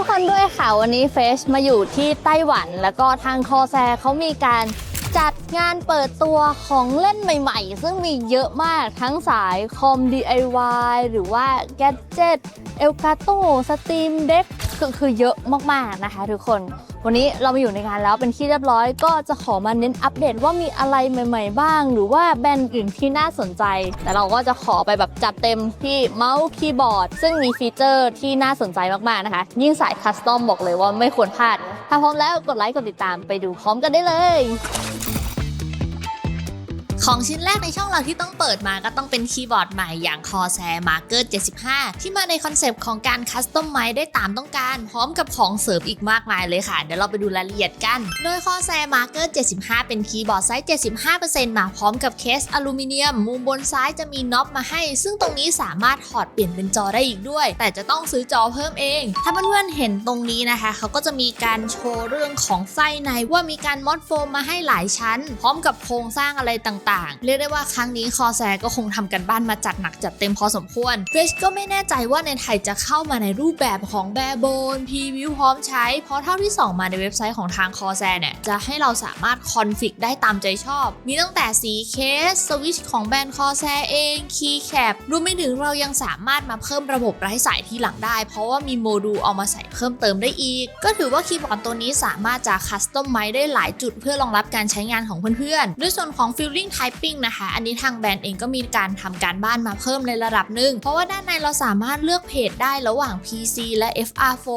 ทุกคนด้วยค่ะ วันนี้เฟชมาอยู่ที่ไต้หวัน แล้วก็ทางคอแซเขามีการจัดงานเปิดตัวของเล่นใหม่ๆ ซึ่งมีเยอะมากทั้งสายคอม DIY หรือว่าแกจ็ตเอลกาโตสตรีมเด็กคือคือเยอะมากๆนะคะทุกคน วันนี้เรามาอยู่ในงานแล้วเป็นที่เรียบร้อย ก็จะขอมาเน้นอัปเดตว่ามีอะไรใหม่ ๆ บ้าง หรือว่าแบรนด์อื่นที่น่าสนใจ แต่เราก็จะขอไปแบบจัดเต็มที่เมาส์คีย์บอร์ด ซึ่งมีฟีเจอร์ที่น่าสนใจมากๆนะคะ ยิ่งสายคัสตอมบอกเลยว่าไม่ควรพลาด ถ้าพร้อมแล้วกดไลค์กดติดตามไปดูพร้อมกันได้เลย ของชิ้นแรกในช่องเราที่ต้องเปิดมาก็ต้องเป็นคีย์บอร์ดใหม่อย่าง Corsair Marker 75 ที่มาในคอนเซปต์ของการคัสตอมไมได้ตามต้องการ พร้อมกับของเสริมอีกมากมายเลยค่ะ เดี๋ยวเราไปดูรายละเอียดกัน โดย Corsair Marker 75 เป็นคีย์บอร์ดไซส์ 75%มาพร้อมกับเคสอลูมิเนียม มุมบนซ้ายจะมีน็อปมาให้ ซึ่งตรงนี้สามารถถอดเปลี่ยนเป็นจอได้อีกด้วย แต่จะต้องซื้อจอเพิ่มเอง ถ้าเพื่อนๆเห็นตรงนี้นะคะ เขาก็จะมีการโชว์เรื่องของไส้ในว่ามีการมอดโฟมมาให้หลายชั้น พร้อมกับโครงสร้างอะไรต่างๆ เรียกได้ว่าครั้งนี้คอแซก็คงทำกันบ้านมาจัดหนักจัดเต็มพอสมควรเฟชก็ไม่แน่ใจว่าในไทยจะเข้ามาในรูปแบบของแบร์โบนพรีวิวพร้อมใช้ เพราะเท่าที่ส่องมาในเว็บไซต์ของทางคอแซเนี่ยจะให้เราสามารถคอนฟิกได้ตามใจชอบ มีตั้งแต่สีเคสสวิชของแบรนด์คอแซเองคีย์แคปรวมไปถึงเรายังสามารถมาเพิ่มระบบไร้สายที่หลังได้ เพราะว่ามีโมดูลเอามาใส่เพิ่มเติมได้อีก ก็ถือว่าคีย์บอร์ดตัวนี้สามารถจะคัสตอมไมได้หลายจุดเพื่อรองรับการใช้งานของเพื่อนๆด้วยส่วนของฟิลลิ่งไท Typing นะคะ อันนี้ทางแบรนด์เองก็มีการทำการบ้านมาเพิ่มในระดับหนึ่ง เพราะว่าด้านในเราสามารถเลือกเพจได้ระหว่าง PC และ FR4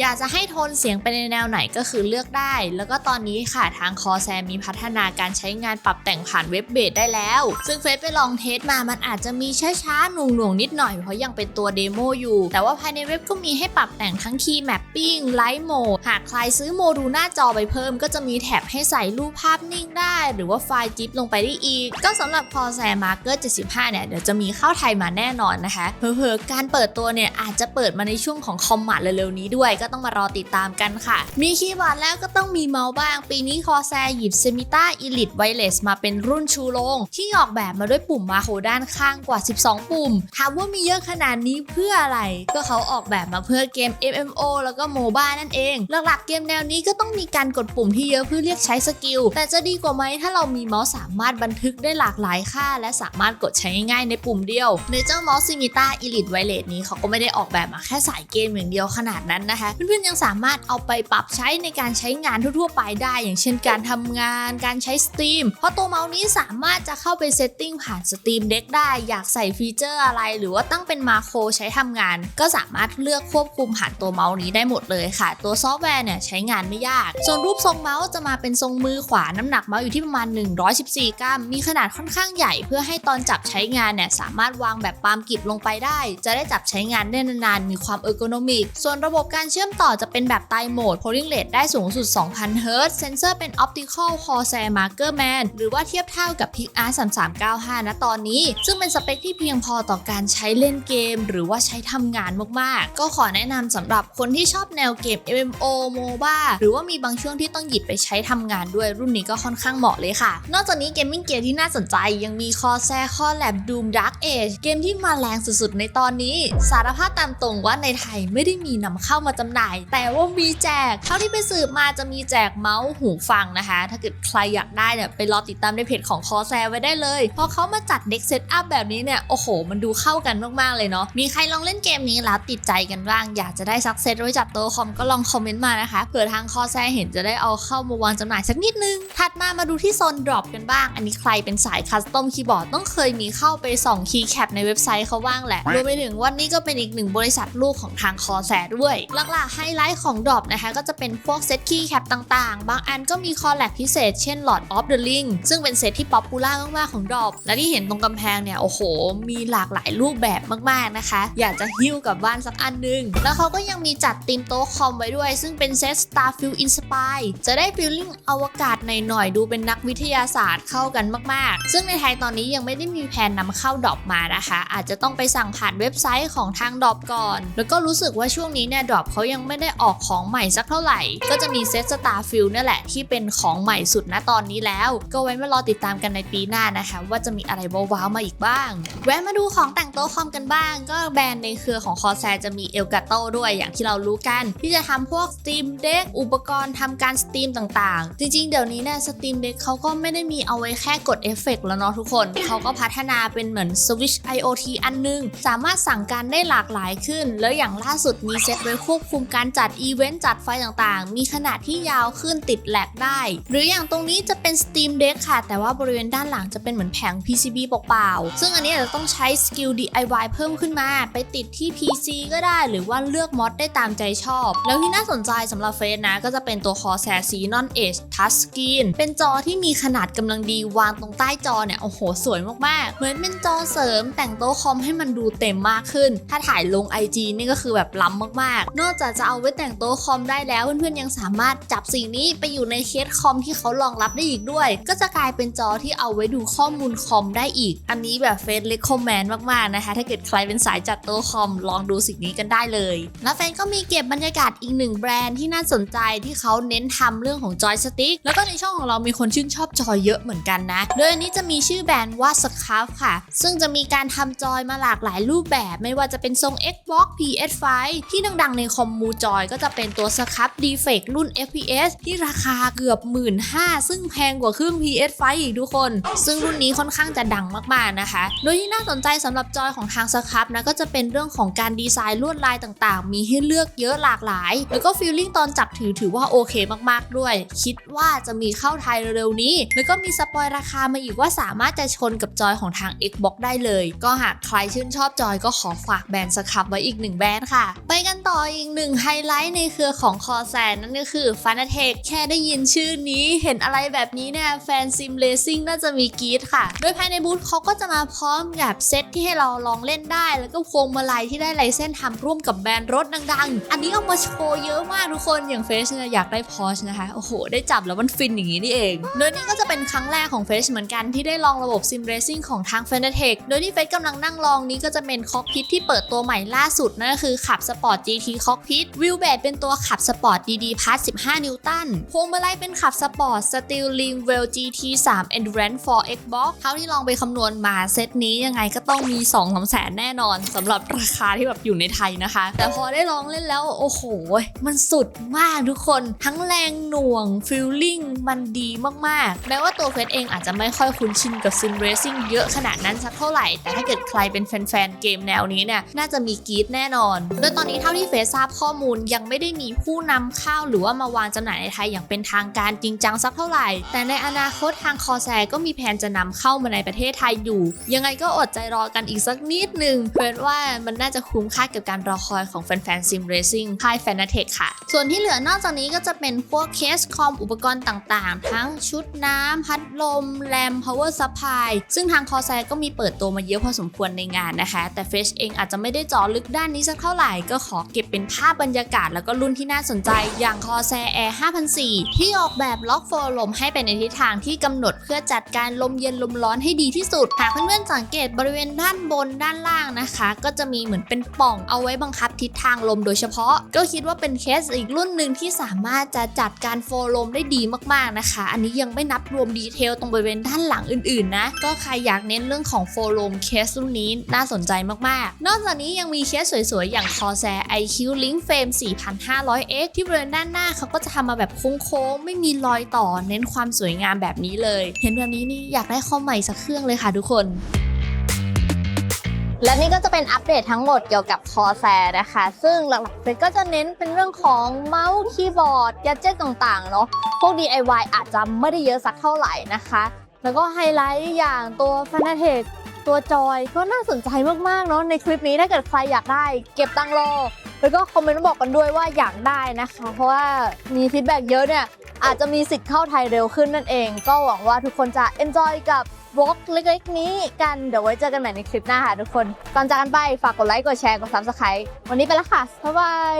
อยากจะให้โทนเสียงไปในแนวไหนก็คือเลือกได้ แล้วก็ตอนนี้ค่ะทางคอแซมีพัฒนาการใช้งานปรับแต่งผ่านเว็บเบสได้แล้ว ซึ่งเฟซไปลองเทสมามันอาจจะมีช้าๆหน่วงๆนิดหน่อยเพราะยังเป็นตัวเดโมอยู่ แต่ว่าภายในเว็บก็มีให้ปรับแต่งทั้งคีย์แมปปิ้งไลท์โหมดหากใครซื้อโมดูลหน้าจอไปเพิ่ม ก็จะมีแท็บให้ใส่รูปภาพนิ่งได้ หรือว่าไฟล์จิ๊บลงไปได้อีกก็สำหรับ Corsair Marker 75 เนี่ย เดี๋ยวจะมีเข้าไทยมาแน่นอนนะคะเผลอๆการเปิดตัวเนี่ยอาจจะเปิดมาในช่วงของคอมมาดเร็วๆนี้ด้วย ก็ต้องมารอติดตามกันค่ะ มีคีย์บอร์ดแล้วก็ต้องมีเมาส์บ้าง ปีนี้ Corsair หยิบ Semita Elite Wireless มาเป็นรุ่นชูโรงที่ออกแบบมาด้วยปุ่มมาโคด้านข้างกว่า 12 ปุ่มถามว่ามีเยอะขนาดนี้เพื่ออะไร ก็เขาออกแบบมาเพื่อเกม MMO แล้วก็ MOBA นั่นเองหลักๆเกมแนวนี้ก็ต้องมีการกดปุ่มที่เยอะเพื่อเรียกใช้สกิลแต่จะดีกว่าไหมถ้าเรามีเมาส์สามารถบันทึกได้หลากหลายค่า และสามารถกดใช้ง่ายๆในปุ่มเดียว ในเจ้าเมาส์ Simita Elite Wireless นี้เขาก็ไม่ได้ออกแบบมาแค่สายเกมอย่างเดียวขนาดนั้นนะคะ เพื่อนๆยังสามารถเอาไปปรับใช้ในการใช้งานทั่วๆไปได้ อย่างเช่นการทำงาน การใช้สตรีมเพราะตัวเมาส์นี้สามารถจะเข้าไปเซตติ้งผ่านสตรีมเด็กได้ อยากใส่ฟีเจอร์อะไร หรือว่าตั้งเป็นมาโครใช้ทำงาน ก็สามารถเลือกควบคุมผ่านตัวเมาส์นี้ได้หมดเลยค่ะ ตัวซอฟต์แวร์เนี่ยใช้งานไม่ยาก ส่วนรูปทรงเมาส์จะมาเป็นทรงมือขวาน้ำหนักเมาส์อยู่ที่ประมาณ 114 กรัมมีขนาดค่อนข้างใหญ่เพื่อให้ตอนจับใช้งานเนี่ยสามารถวางแบบปาล์มกิบลงไปได้ จะได้จับใช้งานได้นานๆ มีความเออร์โกนอมิก ส่วนระบบการเชื่อมต่อจะเป็นแบบไตโหมด polling rate ได้สูงสุด 2,000 Hz เซนเซอร์เป็น optical Corsair Marker Man หรือว่าเทียบเท่ากับ PicArt 3395นะตอนนี้ ซึ่งเป็นสเปคที่เพียงพอต่อการใช้เล่นเกม หรือว่าใช้ทำงานมากๆ ก็ขอแนะนำสำหรับคนที่ชอบแนวเกม MMO MOBA หรือว่ามีบางช่วงที่ต้องหยิบไปใช้ทำงานด้วยรุ่นนี้ก็ค่อนข้างเหมาะเลยค่ะ นอกจากนี้เกมมิ่งเกียร์ที่น่าสนใจยังมี Corsair Collab Doom Dark Age เกมที่มาแรงสุดๆ ในตอนนี้ สารภาพตามตรงว่าในไทยไม่ได้มีนำเข้ามาจำหน่าย แต่ว่ามีแจก เท่าที่ไปสืบมาจะมีแจกเมาส์หูฟังนะคะ ถ้าเกิดใครอยากได้เนี่ยไปรอติดตามในเพจของ Corsair ไว้ได้เลยเพราะเขามาจัดเด็กเซตอัพแบบนี้เนี่ยโอ้โห มันดูเข้ากันมากๆเลยเนาะมีใครลองเล่นเกมนี้แล้วติดใจกันบ้าง อยากจะได้ซักเซตไว้จัดโต๊ะคอมก็ลองคอมเมนต์มานะคะเผื่อทาง Corsair เห็นจะได้เอาเข้ามาวางจำหน่ายสักนิดนึงถัดมามาดูที่โซน drop กันบ้างอันนี้ใครเป็นสายคัสตอมคีย์บอร์ดต้องเคยมีเข้าไปส่องคีย์แคปในเว็บไซต์เขาบ้างแหละรวมไปถึงวันนี้ก็เป็นอีกหนึ่งบริษัทลูกของทาง Corsair ด้วย หลักๆไฮไลท์ของ drop นะคะก็จะเป็นพวกเซตคีย์แคปต่างๆ บางอันก็มีคอลแลบพิเศษเช่น Lord of the Ring ซึ่งเป็นเซตที่ป๊อปปูล่ามากๆของ drop และที่เห็นตรงกำแพงเนี่ยโอ้โห มีหลากหลายรูปแบบมากๆนะคะ อยากจะหิ้วกลับบ้านสักอันหนึง แล้วเขาก็ยังมีจัดตีมโต๊ะคอมไว้ด้วย ซึ่งเป็นเซต Starfield Inspire จะได้ฟีลลิ่งอวกาศหน่อยๆดูเป็นนักวิทยาศาสตร์เข้ากันมากๆ ซึ่งในไทยตอนนี้ยังไม่ได้มีแผนนำเข้าดอปมานะคะ อาจจะต้องไปสั่งผ่านเว็บไซต์ของทางดอปก่อน แล้วก็รู้สึกว่าช่วงนี้เนี่ยดอปเขายังไม่ได้ออกของใหม่สักเท่าไหร่ ก็จะมีเซตสตาร์ฟิลนี่ยแหละที่เป็นของใหม่สุดณตอนนี้แล้ว ก็ไว้มารอติดตามกันในปีหน้านะคะ ว่าจะมีอะไรว้าวๆมาอีกบ้าง แวะมาดูของแต่งโต๊ะคอมกันบ้าง ก็แบรนด์ในเครือของคอแซจะมีเอลกาโตด้วยอย่างที่เรารู้กัน ที่จะทำพวก Steam Deck อุปกรณ์ทำการสตรีมต่างๆ จริงๆ เดี๋ยวนี้เนี่ย Steam Deck เขาก็ไม่ได้มีเอาไว้แค่กดเอฟเฟกต์แล้วเนาะทุกคน เขาก็พัฒนาเป็นเหมือน Switch IoT อันนึง สามารถสั่งการได้หลากหลายขึ้น แล้วอย่างล่าสุดมีเซตไว้ควบคุมการจัดอีเวนต์จัดไฟต่างๆ มีขนาดที่ยาวขึ้นติดแหลกได้ หรืออย่างตรงนี้จะเป็น Steam Deck ค่ะ แต่ว่าบริเวณด้านหลังจะเป็นเหมือนแผง PCB เปล่าๆซึ่งอันนี้จะต้องใช้สกิล DIY เพิ่มขึ้นมา ไปติดที่ PC ก็ได้ หรือว่าเลือกมอดได้ตามใจชอบ แล้วที่น่าสนใจสำหรับเฟซนะ ก็จะเป็นตัว Corsair Xenon Edge Touch Screen เป็นจอที่มีขนาดกำลังดีวางตรงใต้จอเนี่ยโอ้โหสวยมากๆ เหมือนเป็นจอเสริมแต่งโต๊ะคอมให้มันดูเต็มมากขึ้น ถ้าถ่ายลง IG นี่ก็คือแบบล้ำมากๆ นอกจากจะเอาไว้แต่งโต๊ะคอมได้แล้วเพื่อนๆยังสามารถจับสิ่งนี้ไปอยู่ในเคสคอมที่เขารองรับได้อีกด้วย ก็จะกลายเป็นจอที่เอาไว้ดูข้อมูลคอมได้อีก อันนี้แบบเฟซเลคคอมแมนมากๆนะคะ ถ้าเกิดใครเป็นสายจัดโต๊ะคอมลองดูสิ่งนี้กันได้เลย แล้วแฟนก็มีเก็บบรรยากาศอีกหนึ่งแบรนด์ที่น่าสนใจที่เขาเน้นทำเรื่องของจอยสติ๊กแล้วก็ในช่องของเรามีคนชื่นชอบจอยเยอะเหมือนกันนะโดยอันนี้จะมีชื่อแบรนด์ว่าสครับค่ะ ซึ่งจะมีการทำจอยมาหลากหลายรูปแบบไม่ว่าจะเป็นทรง Xbox PS5 ที่ดังๆในคอมมูจอยก็จะเป็นตัวสครับดีเฟกรุ่น FPS ที่ราคาเกือบ 1 5ื่นซึ่งแพงกว่าเครื่อง PS5 อีกทุกคน ซึ่งรุ่นนี้ค่อนข้างจะดังมากๆนะคะ โดยที่น่าสนใจสำหรับจอยของทางสครับนะก็จะเป็นเรื่องของการดีไซน์ลวดลายต่างๆ มีให้เลือกเยอะหลากหลาย แล้วก็ฟีลลิ่งตอนจับถือถือว่าโอเคมากๆด้วย คิดว่าจะมีเข้าไทยเร็วๆนี้ แล้วก็มีสปอยราคามาอีกว่าสามารถจะชนกับจอยของทาง Xbox ได้เลย ก็หากใครชื่นชอบจอยก็ขอฝากแบรนด์สครับไว้อีกหนึ่งแบรนด์ค่ะ ไปกันต่ออีกหนึ่งไฮไลท์ในเครือของคอแซนนั่นก็คือ f a n a t e c แค่ได้ยินชื่อนี้เห็นอะไรแบบนี้เนี่ยแฟนซิมเลซิ่งน่าจะมีกีดค่ะ โดยภายในบูธเขาก็จะมาพร้อมกับเซตที่ให้เราลองเล่นได้ แล้วก็พวงมาลัยที่ได้ไลเส้นทำร่วมกับแบรนด์รถดังๆ อันนี้เอามาโชว์เยอะมากทุกคนอย่างเฟสเนี่ยอยากได้พอชนะคะโอ้โหได้จับแล้วมันฟินอย่างนี้นี่เองโดยนี่ก็จะเป็นครั้งแรกของเฟสเหมือนกันที่ได้ลองระบบซิมเรซิ่งของทาง f a n a t e c โดยที่เฟสกำลังนั่งลองนี้ก็จะเป็นคอกพิทที่เปิดตัวใหม่ล่าสุดนั่นก็คือขับสปอร์ต GT คอกพิทวิวเบดเป็นตัวขับสปอร์ต DD Plus 15 นิวตันพวงมาลัยเป็นขับสปอร์ต Steel Ring Well GT 3 Endurance for Xbox เท่าที่ลองไปคำนวณมาเซตนี้ยังไงก็ต้องมี2 3แสนแน่นอนสำหรับราคาที่แบบอยู่ในไทยนะคะ แต่พอได้ลองเล่นแล้วโอ้โห มันสุดมากทุกคน ทั้งแรงหน่วงฟิลลิ่งมันดีมากๆ แม้ว่าตัวเฟสเองอาจจะไม่ค่อยคุ้นชินกับซิมเรซิ่งเยอะขนาดนั้นสักเท่าไหร่ แต่ถ้าเกิดใครเป็นแฟนๆเกมแนวนี้เนี่ยน่าจะมีกีดแน่นอน โดยตอนนี้เท่าที่เฟสทราบข้อมูลยังไม่ได้มีผู้นำเข้าหรือว่ามาวางจำหน่ายในไทยอย่างเป็นทางการจริงจังสักเท่าไหร่ แต่ในอนาคตทางคอแซก็มีแผนจะนำเข้ามาในประเทศไทยอยู่ ยังไงก็อดใจรอกันอีกสักนิดนึงเฟสว่ามันน่าจะคุ้มค่ากับการรอคอยของแฟนๆซิมเรซิ่งค่ายแฟนเทคค่ะ ส่วนที่เหลือนอกจากนี้ก็จะเป็นพวกเคสคอมอุปกรณ์ต่างๆ ทั้งชุดน้ำพัดลมแรม power supply ซึ่งทางคอแซก็มีเปิดตัวมาเยอะพอสมควรในงานนะคะ แต่เฟชเองอาจจะไม่ได้เจาะลึกด้านนี้สักเท่าไหร่ ก็ขอเก็บเป็นภาพบรรยากาศแล้วก็รุ่นที่น่าสนใจอย่างคอแซแอร์5004 ที่ออกแบบล็อกโฟลมให้เป็นในทิศทางที่กำหนดเพื่อจัดการลมเย็นลมร้อนให้ดีที่สุด หากเพื่อนๆสังเกตบริเวณด้านบนด้านล่างนะคะ ก็จะมีเหมือนเป็นป่องเอาไว้บังคับทิศทางลมโดยเฉพาะ ก็คิดว่าเป็นเคสอีกรุ่นหนึ่งที่สามารถจะจัดการโฟลมได้ดีมากๆนะคะ อันนี้ยังไม่นับรวมดีเทลตรงบริเวณด้านหลังอื่นๆนะ ก็ใครอยากเน้นเรื่องของโฟลมเคสรุ่นนี้น่าสนใจมากๆ นอกจากนี้ยังมีเคสสวยๆ อย่าง Corsair IQ Link Frame 4500X ที่บริเวณด้านหน้าเขาก็จะทำมาแบบโค้งๆ ไม่มีรอยต่อเน้นความสวยงามแบบนี้เลย เห็นแบบนี้นี่อยากได้คอมใหม่สักเครื่องเลยค่ะทุกคน และนี่ก็จะเป็นอัปเดตทั้งหมดเกี่ยวกับ Corsair นะคะ ซึ่งหลักๆเซก็จะเน้นเป็นเรื่องของเมาส์คีย์บอร์ดแกจิตต่างๆเนาะพวก DIY อาจจะไม่ได้เยอะสักเท่าไหร่นะคะ แล้วก็ไฮไลท์อย่างตัว f a n a t e c ตัวจอยก็น่าสนใจมากๆเนาะในคลิปนี้ถ้าเกิดใครอยากได้เก็บตังรอ แล้วก็คอมเมนต์มาบอกกันด้วยว่าอยากได้นะคะ เพราะว่ามีฟีดแบ็กเยอะเนี่ยอาจจะมีสิทธิ์เข้าไทยเร็วขึ้นนั่นเอง ก็หวังว่าทุกคนจะ enjoy กับ วอล์กเล็กๆ นี้กัน เดี๋ยวไว้เจอกันใหม่ในคลิปหน้าค่ะทุกคน ก่อนจากกันไปฝากกดไลค์ กดแชร์ กดซับสไครต์วันนี้ไปแล้วค่ะ บ๊ายบาย